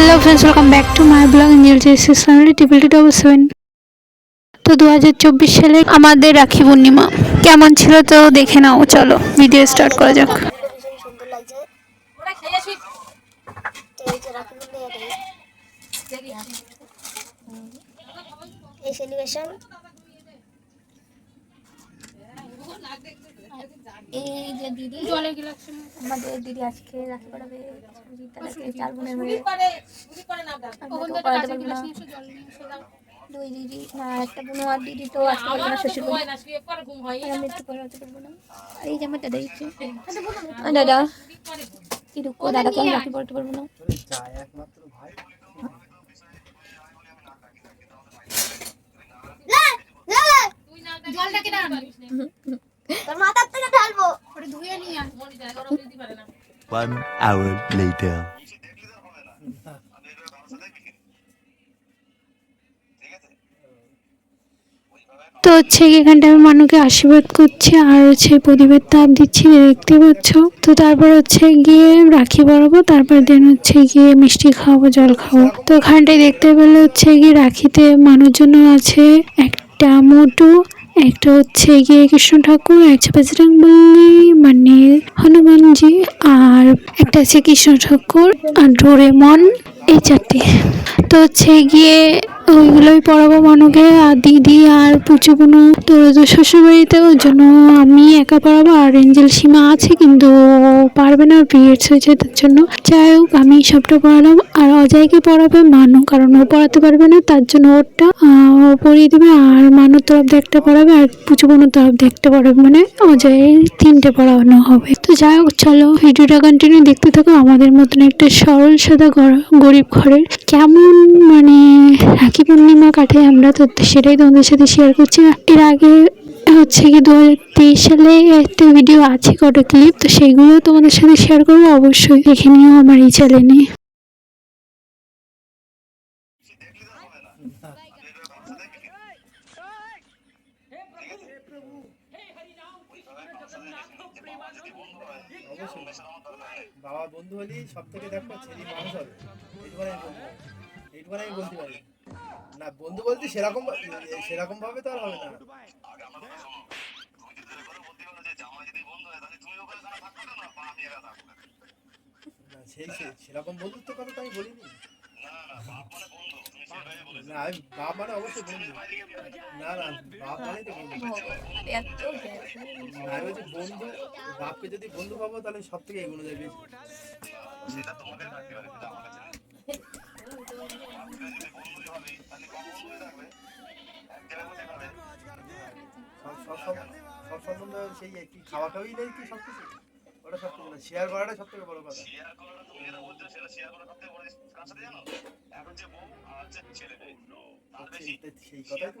Hello friends welcome back to my blog news JC family triple two double seven তো দু হাজার চব্বিশ সালে আমাদের রাখি পূর্ণিমা। কেমন ছিল তো দেখে নাও, চলো ভিডিও স্টার্ট করা যাক। সেলিব্রেশন এই যে দিদি আমাদের দিদি আজকে রাখি পড়াবে চার বোনের মেয়ে আমরা তো পড়াতে পারব না। দুই দিদি না একটা বোন আর দিদি তো আসতে পারব না শ্বশুর আমি একটু পড়াতে পারব না। এই যে আমার দাদা। আর দাদা কি দুঃখ দাদাকে আমি রাখি পড়াতে পারব না। তোর মাথার থেকে ঢালবো One hour later. তো হচ্ছে এখানটা আমি মানুষকে আশীর্বাদ করছি আর হচ্ছে প্রদীপের তাপ দিচ্ছি দেখতে পাচ্ছ। তো তারপর হচ্ছে গিয়ে রাখি পরাবো তারপর দেন হচ্ছে গিয়ে মিষ্টি খাওয়াবো জল খাব তো এখানটায় দেখতে পেলে হচ্ছে গিয়ে রাখিতে মানুষ জন্য আছে একটা মোটু একটা হচ্ছে গিয়ে কৃষ্ণ ঠাকুর একটা বজরং মানে হনুমানজি, আর একটা আছে কৃষ্ণ ঠাকুর, আর ডোরেমন। এই চারটে। তো হচ্ছে গিয়ে ওইগুলোই পড়াবো মানুকে, আর দিদি আর পুচু কোনো তো শ্বশুরবাড়িতে ওই জন্য আমি একা পড়াবো, আর এঞ্জেল সীমা আছে, কিন্তু পারবে না, পিরিয়ডস হয়েছে তার জন্য। যাই হোক, আমি সবটা পড়ালাম, আর অজয়কে পড়াবে মানু, কারণ ও পড়াতে পারবে না, তার জন্য ওরটা ও পড়িয়ে দেবে, আর মানুর তরফ দেখতে পড়াবে, আর পুচু বোনের তরফ দেখতে পড়াবে মানে অজয়ের তিনটে পড়ানো হবে। তো যাই হোক, চলো, ভিডিওটা কন্টিনিউ দেখতে থাকো, আমাদের মতন একটা সরল, সাদা ঘর- গরিব ঘরের কেমন মানে রাখি পূর্ণিমা কাটে আমরা তো সেটাই তোমাদের সাথে শেয়ার করছি এর আগে হচ্ছে কি দু হাজার তেইশ সালে একটা ভিডিও আছে কটা ক্লিপ তো সেইগুলো তোমাদের সাথে শেয়ার করব। অবশ্যই দেখে নিও আমার এই চ্যানেলে বন্ধু হলেই সব থেকে দেখো ছেলে মানুষ হবে। এইটুখানে আমি পারি এইটুখানে আমি বলতে পারি। না, বন্ধু বলতে সেরকম সেরকম ভাবে তো আর হবে না। সেই সেরকম বন্ধুত্ব কথা তো আমি বলিনি। না, আমি বাপ মানে অবশ্যই বন্ধু। না না, বাপ মানে তো বন্ধু। আমি বলছি বন্ধু বাপকে যদি বন্ধু পাবো তাহলে সব থেকে এগোনো যাবে বেশি। সব সব সব সব সম্বন্ধ সেই কি খাওয়া খাওয়াই নেই কি সব কিছু ওটা সব কিছু শেয়ার করাটা সব থেকে বড় কথা সেই- সেই কথাই তো।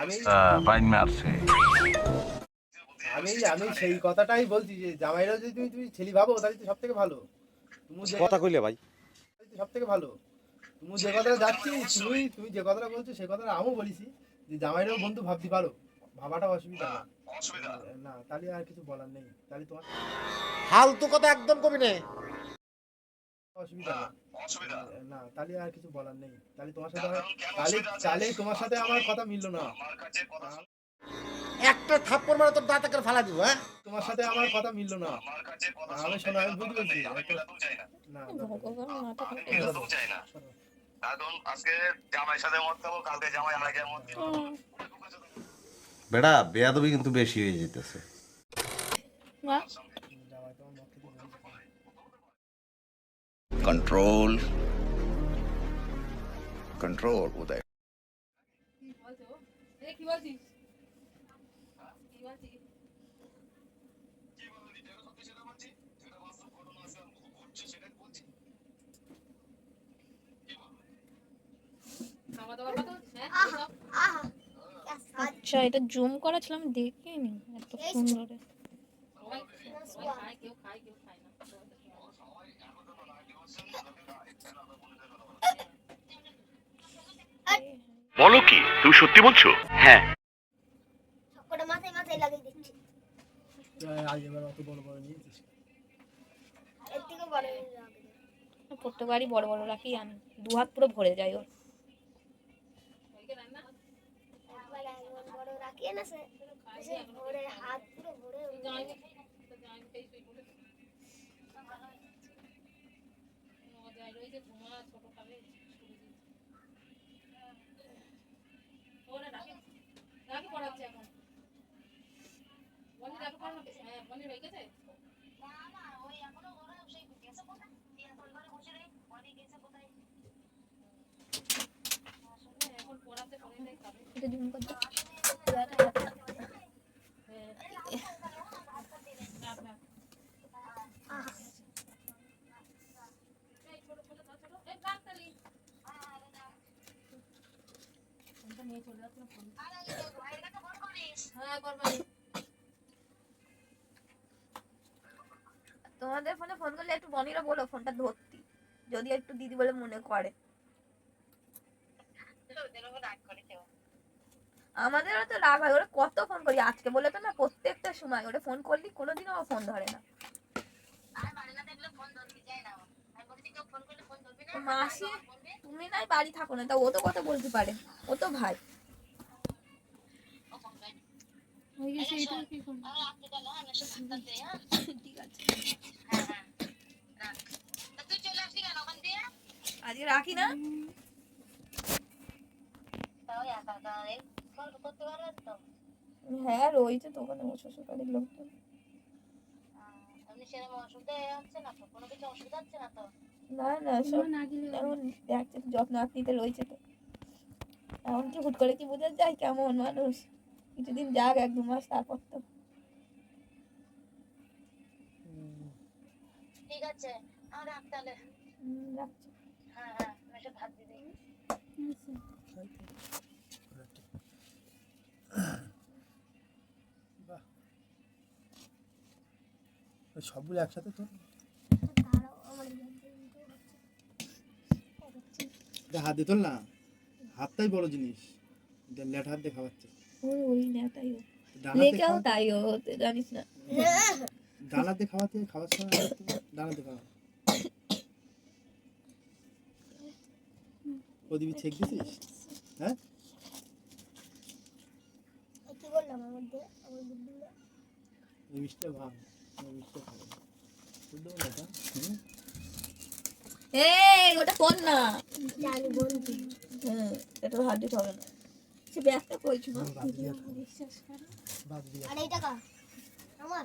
আমি আমি আমি সেই কথাটাই বলছি যে জামাইরা যদি তুমি তুমি ছেলে ভাবো তাহলে তো সব থেকে ভালো। তুমি যে কথা কইলে ভাই। সব থেকে ভালো। তুমি যে কথাটা যাচ্ছি তুমি তুমি যে কথাটা বলছো সেই কথাটা আমিও বলেছি যে জামাইরাও বন্ধু ভাবতে পারো। ভাবাটা অসুবিধা। না না তাহলে আর কিছু বলার নেই। তাহলে তোমার ফালতু কথা একদম কবি নে। অসুবিধা না অসুবিধা। না তাহলে আর কিছু বলার নেই। তাহলে তোমার সাথে তাহলে তাহলে তোমার সাথে আমার কথা মিললো না। আমার কাছে কথা শোনো, একটা থাপ্পড় মারে তোর দাঁতে করে ফালা দিব হ্যাঁ? তোমার সাথে আমার কথা মিললো না। আমার কাছে কথা আমি শোনো আমি না। আজকে জামাই সাথে মত খাব কালকে জামাই মত বেড়া বেয়াদবি কিন্তু বেশি হয়ে যেতেছে। কি বলব আহা আচ্ছা এটা জুম করা ছিল আমি দেখিনি এত সুন্দর। বলো কি তুমি সত্যি বলছো? হ্যাঁ। সবকটা মাথায় মাথায় লাগিয়ে দিচ্ছি। আজ অত বড় বড় নিয়েছিস এর থেকে বড় প্রত্যেকবারই বড় বড় রাখি আনি দু হাত পুরো ভরে যায় ওর। বড় রাখি এনেছে ভরে হাত পুরো ভরে এটা জুম করতে তোমাদের ফোনে ফোন করলে একটু বনিরা বলো ফোনটা ধরতি। যদি একটু দিদি বলে মনে করে। আমাদেরও তো রাগ হয় ওরা কত ফোন করি? আজকে বলে তো না প্রত্যেকটা সময়। ওরা ফোন করলি কোনোদিনও আমার ফোন ধরে না। মাসি তুমি নাই বাড়ি থাকো না তা ও তো কথা বলতে পারে। ও তো ভাই। হয়ে ঠিক আছে। হ্যাঁ না না এখন দেখছে যত্ন রয়েছে তো। হুট করে কি বোঝা যায়? কেমন মানুষ? কিছুদিন যাক, এক দু মাস, তারপর তো। ঠিক আছে? আর রাখ তাহলে। রাখছি। হ্যাঁ হ্যাঁ আমি ভাত দিয়ে দিই। সবগুলো একসাথে তো? হাত দিয়ে তোল না। হাতটাই বড় জিনিস। লেট হাত দিয়ে খাওয়াচ্ছে। ওই ওই তাই ও। তুই জানিস না। দিয়ে খাওয়াতে না ডানা দিয়ে খাওয়া প্রদীপ ছেক দিছিস হ্যাঁ? কি বললাম আমার আমার পারলে এটা? হুম? এই ওটা ফোন না? জানি বন্ধু। হ্যাঁ এটা হাত দিতে হবে না। সে ব্যাগটা কইছি না। বাদ দিয়ে বিশ্বাস করো। বাদ দিয়ে আর এই টাকা। আমার?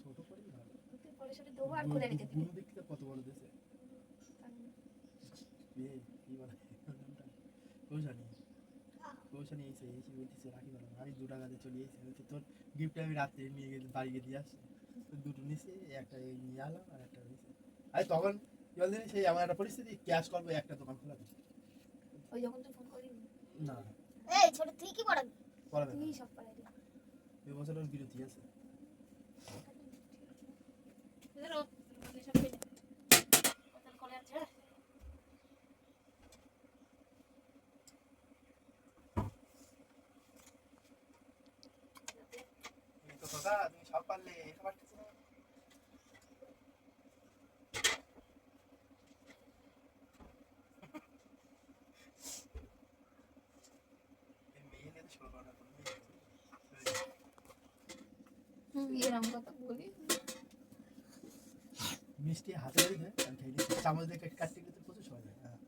ছোট করে দেবো আর খুলে রেখে দিবি দেখতে কত বড় দেশে এ কি বলে কৌশানি কৌশানি এসে এসে বলতেছে রাখি বলো আমি দু টাকা দিয়ে চলে বলছে তোর গিফট আমি রাত্রে নিয়ে গেলে বাড়ি গিয়ে দিয়ে আসছি দুটো নিছি একটা এই নিয়ে আলাম আর একটা নিয়েছি আরে তখন বলতে সেই আমার একটা পরিস্থিতি ক্যাশ করব একটা দোকান খোলা। ওই যখন তুই ফোন করিস না এই ছোট তুই কি পড়াবি? পড়াবে তুই সব পড়াবি। এই বছর ওর বিরতি আছে। তুমি সব পারলে সবার কিছু Ирам, как так будет. মিষ্টি হাতে বাড়ি দেয় আমি খাই চামচ দিয়ে কেটে কাটতে কিন্তু প্রচুর সময় লাগে। হ্যাঁ।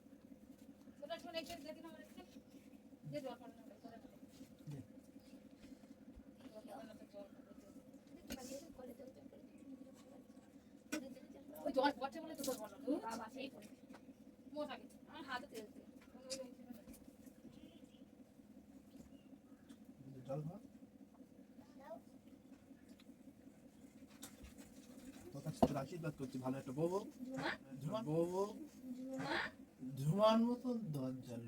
কিন্তু জল খাওয়া তোর কাছে তোর আশীর্বাদ করছি ভালো একটা বউ বউ ঝুমার মতন দরজাল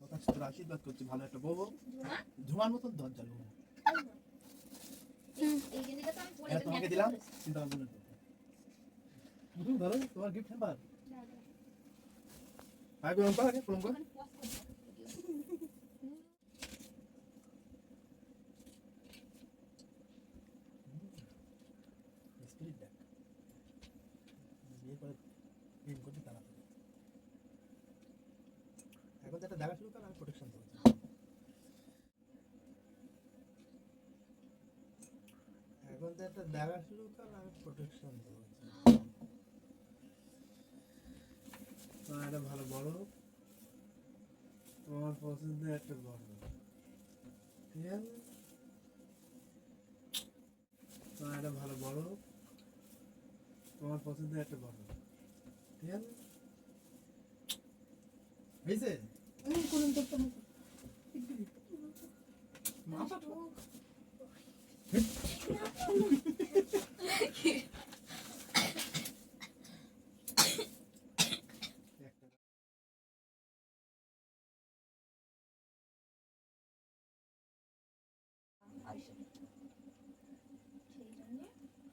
তোর তোর আশীর্বাদ করছি ভালো একটা বউ ঝুমার মতন দরজাল এটা তোমাকে দিলাম চিন্তা ভাবনা ধরো তোমার গিফট হ্যাম্পার আগে প্রণাম কর আগে প্রণাম কর স্পিরিট ব্যাক বিয়ে করে প্রেম করতে তাড়াতাড়ি এখন একটা দেখা শুরু কর, আমি প্রোটেকশন দেবো। এখন একটা দেখা শুরু কর, আমি প্রোটেকশন দেবো। একটা ভালো বড় হোক। পছন্দের একটা বড় ঠিক আছে? তোমার একটা ভালো বড়। তোমার পছন্দের একটা বড় ঠিক আছে? হয়েছে মাথা ঠোক।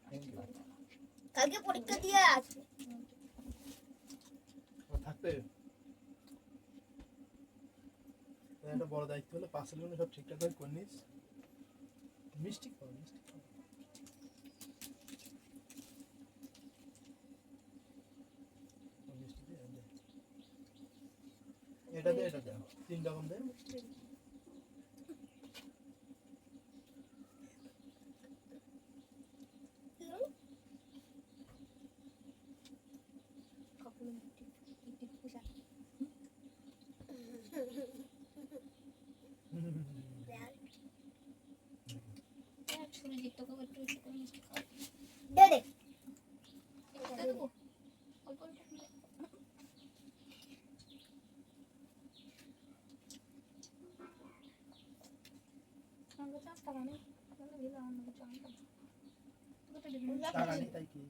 একটা কালকে পরীক্ষা দিয়ে আসবে ও থাকতে তাহলে একটা বড় দায়িত্ব হলো পার্সেলগুলো সব ঠিকঠাক করে করে মিষ্টি খাওয়া মিষ্টি। এটা দে এটা দে। তিন রকম দে।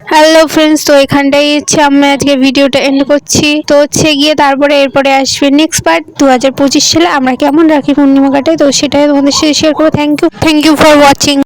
হ্যালো ফ্রেন্ডস তো এখানটাই হচ্ছে আমি আজকে ভিডিওটা এন্ড করছি। তো হচ্ছে গিয়ে তারপরে এরপরে আসবে নেক্সট পার্ট দু হাজার পঁচিশ সালে আমরা কেমন রাখি পূর্ণিমা কাটাই, তো সেটাই তোমাদের সাথে শেয়ার করব। Thank you thank you for watching